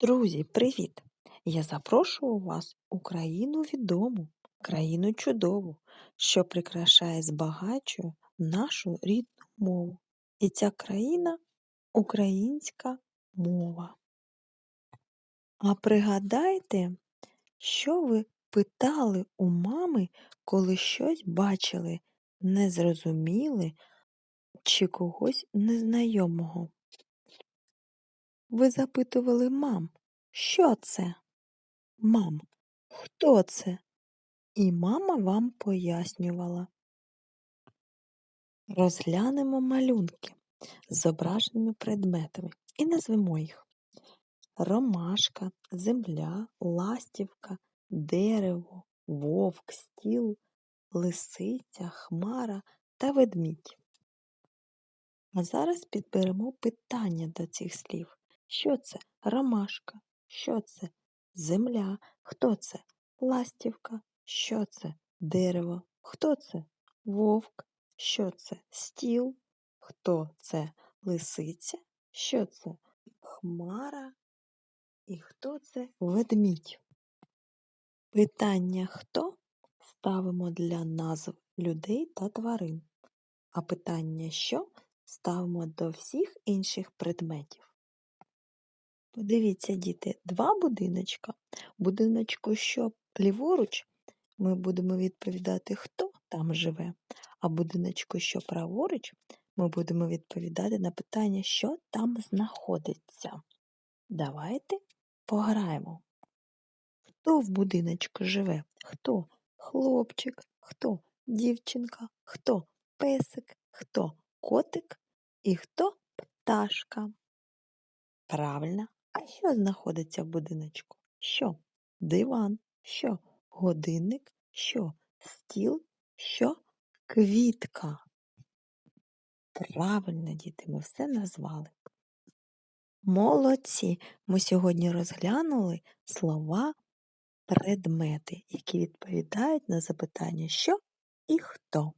Друзі, привіт! Я запрошую вас у країну відому, країну чудову, що прикрашає збагачує нашу рідну мову. І ця країна українська мова. А пригадайте, що ви питали у мами, коли щось бачили, не зрозуміли чи когось незнайомого. Ви запитували мам, що це? Мам, хто це? І мама вам пояснювала. Розглянемо малюнки з зображеними предметами і назвемо їх ромашка, земля, ластівка, дерево, вовк, стіл, лисиця, хмара та ведмідь. А зараз підберемо питання до цих слів. Що це ромашка? Що це земля? Хто це ластівка? Що це дерево? Хто це вовк? Що це стіл? Хто це лисиця? Що це хмара? І хто це ведмідь? Питання хто ставимо для назв людей та тварин, а питання що ставимо до всіх інших предметів. Подивіться, діти, два будиночка. Будиночку, що ліворуч, ми будемо відповідати, хто там живе, а будиночку, що праворуч, ми будемо відповідати на питання, що там знаходиться. Давайте пограємо. Хто в будиночку живе? Хто хлопчик, хто дівчинка, хто песик, хто котик і хто пташка. Правильно, а що знаходиться в будиночку? Що? Диван, що? Годинник, що? Стіл, що? Квітка. Правильно, діти, ми все назвали. Молодці! Ми сьогодні розглянули слова предмети, які відповідають на запитання що і хто.